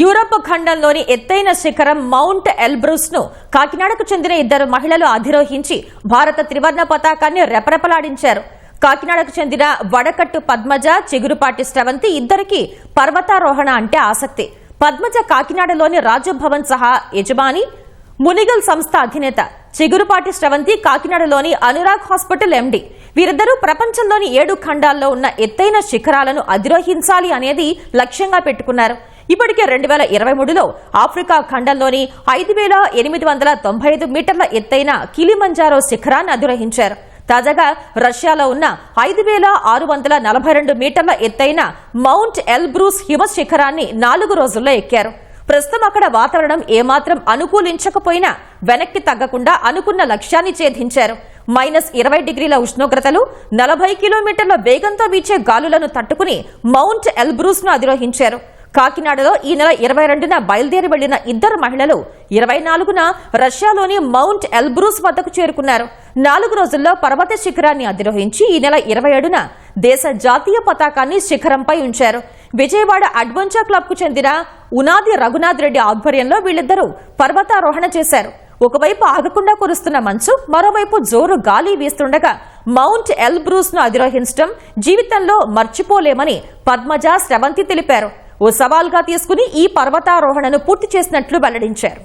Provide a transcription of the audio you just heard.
Europe ఖండంలోని ఎత్తైన శిఖరం mount ఎల్బ్రూస్ను కాకినాడకు చెందిన ఇద్దరు మహిళలు అధిరోహించి భారత త్రివర్ణ పతాకాన్ని రెపరెపలాడించారు. కాకినాడకు చెందిన వడకట్టు పద్మజ చిగురుపాటి స్రవంతి ఇద్దరికి పర్వతారోహణ అంటే ఆసక్తి. పద్మజ కాకినాడలోని రాజు భవన్ సహా యజమాని మునిగల్ సంస్థ అధినేత. చిగురుపాటి స్రవంతి కాకినాడలోని అనురాగ్ హాస్పిటల్ ఎండీ. వీరిద్దరూ ప్రపంచంలోని ఏడు ఖండాల్లో ఉన్న ఎత్తైన శిఖరాలను అధిరోహించాలి అనేది లక్ష్యంగా పెట్టుకున్నారు. ఇప్పటికే రెండు వేల ఇరవై మూడులో ఆఫ్రికా ఖండంలోని ఐదు వేల ఎనిమిది వందల తొంభై ఐదు మీటర్ల ఎత్తైన కిలిమంజారో శిఖరాన్ని అధిరోహించారు. తాజాగా రష్యాలో ఉన్న ఐదు వేల ఆరు వందల నలభై రెండు మీటర్ల ఎత్తైన మౌంట్ ఎల్బ్రూస్ హిమ శిఖరాన్ని నాలుగు రోజుల్లో ఎక్కారు. ప్రస్తుతం అక్కడ వాతావరణం ఏమాత్రం అనుకూలించకపోయినా వెనక్కి తగ్గకుండా అనుకున్న లక్ష్యాన్ని ఛేదించారు. మైనస్ ఇరవై డిగ్రీల ఉష్ణోగ్రతలు నలభై కిలోమీటర్ల వేగంతో వీచే గాలులను తట్టుకుని మౌంట్ ఎల్బ్రూస్ను అధిరోహించారు. కాకినాడలో ఈ నెల ఇరవై రెండున బయలుదేరి వెళ్ళిన ఇద్దరు మహిళలు ఇరవై నాలుగున రష్యాలోని మౌంట్ ఎల్బ్రూస్ వద్దకు చేరుకున్నారు. నాలుగు రోజుల్లో పర్వత శిఖరాన్ని అధిరోహించి ఈ నెల ఇరవై ఏడున దేశ జాతీయ పతాకాన్ని శిఖరంపై ఉంచారు. విజయవాడ అడ్వెంచర్ క్లబ్కు చెందిన ఉనాది రఘునాథ్ రెడ్డి ఆధ్వర్యంలో వీళ్ళిద్దరూ పర్వతారోహణ చేశారు. ఒకవైపు ఆగకుండా కురుస్తున్న మంచు మరోవైపు జోరు గాలి వీస్తుండగా మౌంట్ ఎల్బ్రూస్ను అధిరోహించడం జీవితంలో మర్చిపోలేమని పద్మజ స్రవంతి తెలిపారు. ఓ సవాల్గా తీసుకుని ఈ పర్వతారోహణను పూర్తి చేసినట్లు వెల్లడించారు.